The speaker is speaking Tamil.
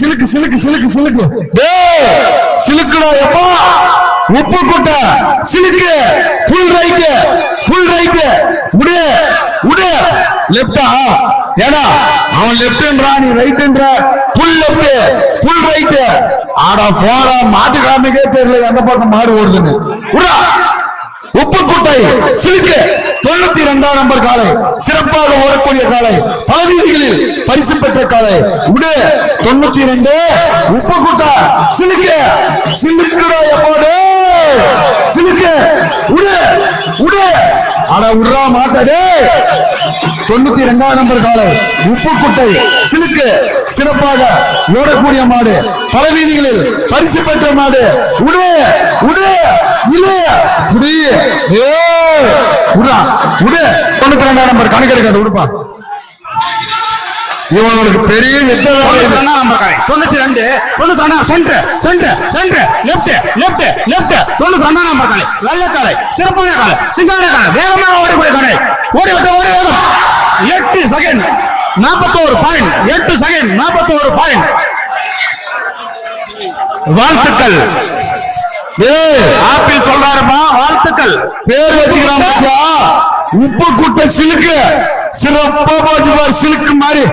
சிலுக்கு சிலுக்கு சிலுக்கு சிலுக்கு சிலுக்கு. டேய் சிலுக்குடா எப்பா உப்பு கொட்டை. சிலுக்கு. ஃபுல் ரைட்டு ஃபுல் ரைட்டு உடு உடு. லெப்டா ஏடா அவன் லெப்ட்ன்றா நீ ரைட்ன்ற ஃபுல் லெப்ட் ஃபுல் ரைட் ஆடா போடா மாட்டுக்காரனுக்கே தெரியல எந்த பக்கம் மாடு ஓடுதுன்னு. உப்பு உப்புக்குட்டை சிலுக்கு. தொண்ணூத்தி இரண்டாம் நம்பர் காலை. சிறப்பாக ஓடக்கூடிய காலை. பகுதிகளில் பரிசு பெற்ற காலை. விடு தொண்ணூத்தி இரண்டு. உப்புக்குட்டை. சிலுக்க. சிலுக்குடா எப்போது சிலுக்க. விடு விடு அட விடுறா மாட்டாடே தொண்ணூத்தி இரண்டாம் நம்பர் காலை. உப்பு குட்டை சிலுக்கு. சிறப்பாக ஓடக்கூடிய மாடு. பல வீதிகளில் பரிசு பெற்ற மாடு. விடு விடு ஏ விடு விடு தொண்ணூத்தி ரெண்டாம் நம்பர் கணக்கு எடுக்காது விடுப்பா இவங்களுக்கு பெரிய தொண்ணூத்தி ரெண்டு தொண்ணூத்தி ரெண்டா centre centre centre left left left தொண்ணூத்தி ரெண்டாம் நம்பர் காலை நல்ல காலை சிறப்பான காலை சிங்கான காலை வேகமாக ஓடக்கூடிய காலை ஓடி விட்ட ஓடி வேகம். எட்டு செகண்ட் நாற்பத்தோரு பாயிண்ட் எட்டு செகண்ட் நாற்பத்தோரு பாயிண்ட் வாழ்த்துக்கள். ஆப்பிள் சொல்றாருப்பா வாழ்த்துக்கள். பேர் வச்சுக்கிறான் உப்பு குட்டை சிலுக்கு. சிறப்பா போச்சு சிலுக்கு மாதிரி.